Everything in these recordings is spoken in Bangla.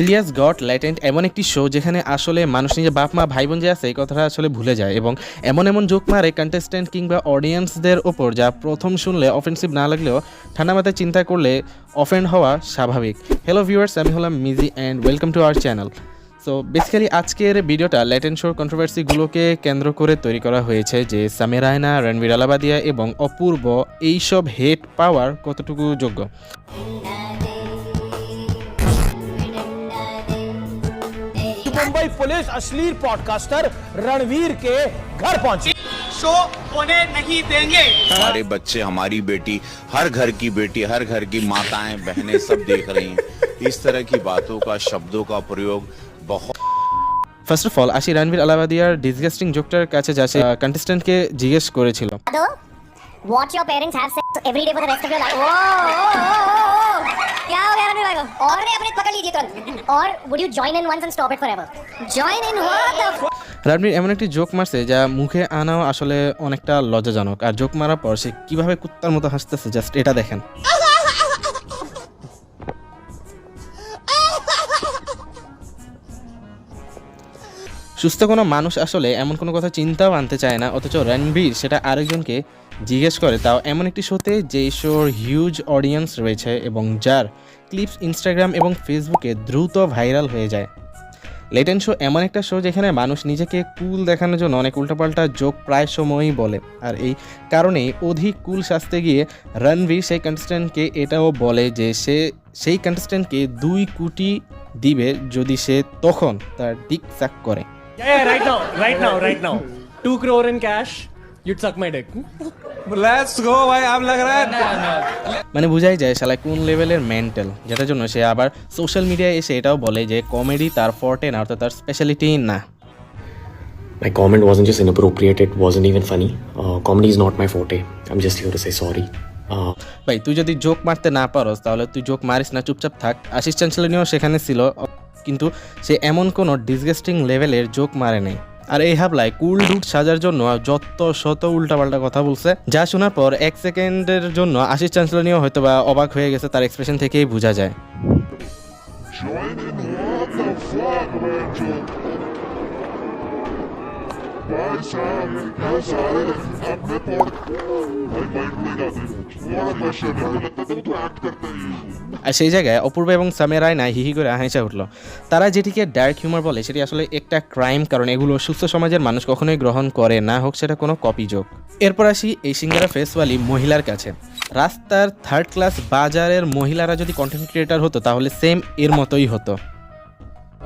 ইলিয়াস গট ল্যাটেন্ট এমন একটি শো যেখানে আসলে মানুষ নিজের বাপ মা ভাই বোন যে আছে, এই কথাটা আসলে ভুলে যায় এবং এমন এমন জোক মারে কন্টেস্ট্যান্ট কিংবা অডিয়েন্সদের ওপর যা প্রথম শুনলে অফেন্সিভ না লাগলেও ঠান্ডা মাথায় চিন্তা করলে অফেন্ড হওয়া স্বাভাবিক। হ্যালো ভিউয়ার্স আমি হলাম Miji and welcome to our channel so basically আজকের ভিডিওটা ল্যাটেন্ট শোর কন্ট্রোভার্সিগুলোকে কেন্দ্র করে তৈরি করা হয়েছে যে সামির রায়না, রণবীর আলাবাদিয়া এবং অপূর্ব এইসব হেট পাওয়ার কতটুকু যোগ্য? मुंबई पुलिस अश्लील पॉडकास्टर रणवीर के घर पहुंची शो होने नहीं देंगे हमारे बच्चे हमारी बेटी हर घर की बेटी हर घर की माताएं बहनें सब देख रही हैं इस तरह की बातों का शब्दों का प्रयोग बहुत ফার্স্ট অফ অল আসি রণবীর আলাবাদিয়ার ডিসগাস্টিং জোকটার কাছে যা সে কন্টেস্ট্যান্টকে জিজ্ঞেস করেছিল Ado, watch your parents have sex every day for the rest of your life. Whoa, whoa, whoa, whoa. क्या हो गया रणवीर भाई को? और अपने पकड़ लीजिए तुरंत और would you join in once and stop it forever? Join in what the f- Ranbir এমন একটি জোক মারছে যা মুখে আনাও আসলে অনেকটা লজ্জাজনক আর জোক মারার পর সে কিভাবে কুত্তার মতো হাসতেছে জাস্ট এটা দেখেন সুস্থ কোনো মানুষ আসলে এমন কোনো কথা চিন্তাও আনতে চায় না, অথচ রণবীর সেটা আরেকজনকে জিজ্ঞেস করে। তাও এমন একটি শোতে যেই শোর হিউজ অডিয়েন্স রয়েছে এবং যার ক্লিপস ইনস্টাগ্রাম এবং ফেসবুকে দ্রুত ভাইরাল হয়ে যায়। লেটেন শো এমন একটা শো যেখানে মানুষ নিজেকে কুল দেখানোর জন্য অনেক উল্টাপাল্টা জোক প্রায় সময়ই বলে। আর এই কারণেই অধিক কুল সাজতে গিয়ে রণবীর সেই কন্টেস্ট্যান্টকে এটাও বলে যে সে, সেই কন্টেস্ট্যান্টকে দুই কোটি দিবে যদি সে তখন তার ডিক সাক করে। Yeah, yeah, right now, right now, right now. Two crore in cash, you'd suck my dick. Let's go ভাই আম মানে বুঝাই যায় শালা কোন লেভেলের মেন্টাল যেটার জন্য সে আবার সোশ্যাল মিডিয়ায় এসে এটাও বলে যে কমেডি তার ফর্টে না অর্থাৎ তার স্পেশালিটি না My comment wasn't just inappropriate, it wasn't even funny. Uh, comedy is not my forte. I'm just here to say sorry. ভাই তুই যদি জোক মারতে না পারস তাহলে তুই জোক মারিস না চুপচাপ থাক আশিস চ্যান্সেলনিও সেখানে ছিল কিন্তু সে এমন কোনো ডিসগাস্টিং লেভেলের জোক মারে নেই। আর এই হাবলায় কুল ডুট সাজার জন্য যত শত উল্টাপাল্টা কথা বলছে, যা শোনার পর এক সেকেন্ডের জন্য আশিস চাঞ্চলনীয় হয়তো বা অবাক হয়ে গেছে, তার এক্সপ্রেশন থেকেই বোঝা যায়। আর সেই জায়গায় অপূর্ব এবং সামের রায়না হিহি করে হাসা উঠলো তারা যেটিকে ডার্ক হিউমার বলে সেটি আসলে একটা ক্রাইম কারণ এগুলো সুস্থ সমাজের মানুষ কখনোই গ্রহণ করে না হোক সেটা কোনো কপি যোগ এরপর আসি এই সিঙ্গারা ফেসওয়ালি মহিলার কাছে রাস্তার থার্ড ক্লাস বাজারের মহিলারা যদি কন্টেন্ট ক্রিয়েটার হতো তাহলে সেম এর মতোই হতো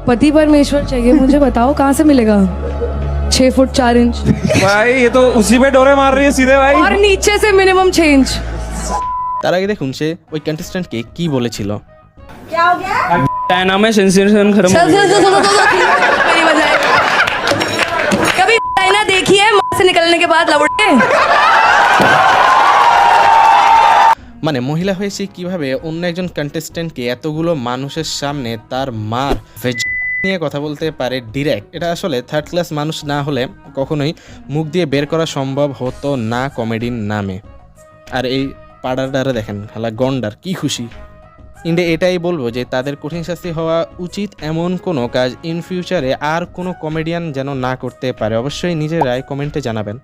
पति परमेश्वर चाहिए मुझे बताओ कहाँ से मिलेगा छह फुट चार इंच भाई ये तो उसी पे डोरे मार रही है सीधे भाई और नीचे से मिनिमम छह इंच তার আগে দেখুন সে ওই কন্টেস্ট্যান্টকে কি বলেছিল क्या नाम है सेंसेशन खत्म चल चल चल चल चल चल मेरी बजाय कभी ना देखी है माँ से निकलने के बाद लौटे মানে মহিলা হয়ে সে কিভাবে অন্য একজন কন্টেস্ট্যান্টকে এতগুলো মানুষের সামনে তার মার ভেজ নিয়ে কথা বলতে পারে ডিরেক্ট এটা আসলে থার্ড ক্লাস মানুষ না হলে কখনোই মুখ দিয়ে বের করা সম্ভব হতো না কমেডির নামে। আর এই পাড়ার দ্বারা দেখেন হালা গন্ডার, কি খুশি। ইন্ডিয়া এটাই বলব যে তাদের কঠিন শাস্তি হওয়া উচিত এমন কোনো কাজ ইন ফিউচারে আর কোনো কমেডিয়ান যেন না করতে পারে। অবশ্যই নিজেরাই কমেন্টে জানাবেন।